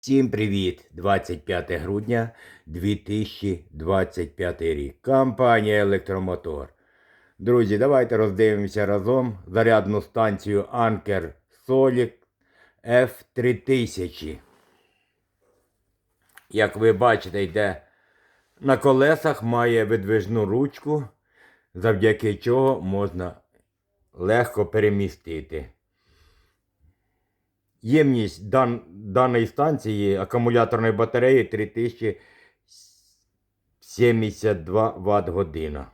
Всім привіт! 25 грудня 2025 рік. Компанія Електромотор. Друзі, давайте роздивимося разом зарядну станцію Anker Solix F3000. Як ви бачите, йде на колесах, має видвижну ручку, завдяки чого можна легко перемістити. Ємність дан, даної станції акумуляторної батареї 3072 Вт година.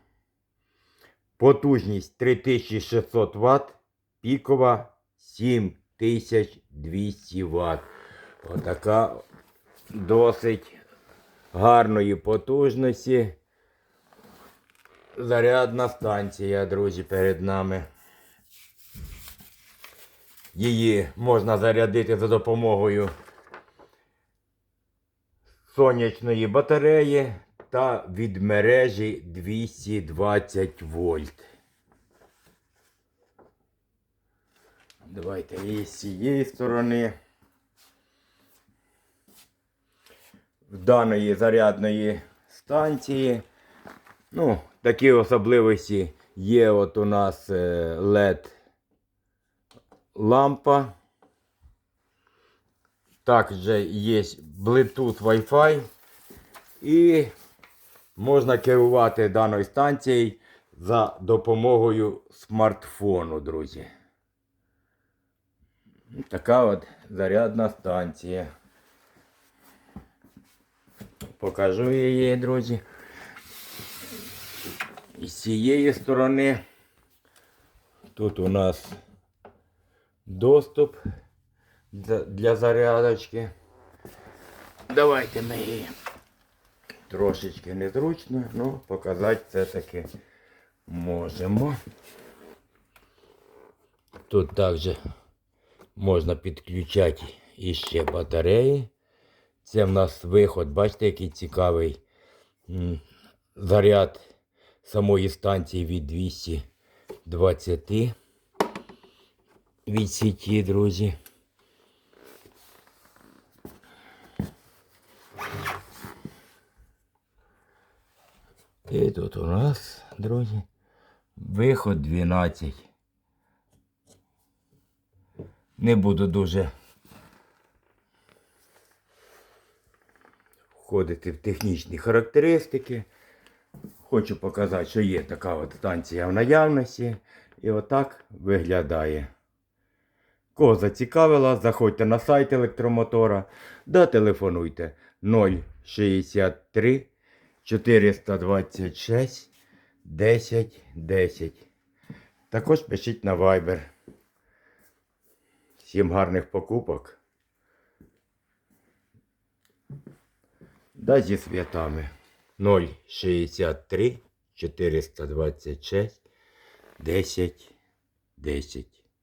Потужність 3600 Вт, пікова 7200 Вт. Отака досить гарної потужності. Зарядна станція, друзі, перед нами. Її можна зарядити за допомогою сонячної батареї та від мережі 220 вольт. Давайте і з цієї сторони. В даної зарядної станції. Ну, такі особливості є от у нас е, LED лампа. Також є Bluetooth Wi-Fi. І можна керувати даною станцією за допомогою смартфону, друзі. Така от зарядна станція. Покажу її, друзі. І з цієї сторони тут у нас доступ для, зарядочки. Давайте ми її трошечки незручно, ну показати це таки можемо. Тут також можна підключати іще батареї. Це в нас виход, бачите, який цікавий заряд самої станції від 220 від сіті, друзі. І тут у нас, друзі, виход 12. Не буду дуже входити в технічні характеристики. Хочу показати, що є така от станція в наявності. І отак виглядає. Кого зацікавила, заходьте на сайт електромотора да телефонуйте 063 426 10 10. Також пишіть на Viber. Всім гарних покупок. Да зі святами 063 426 10 10.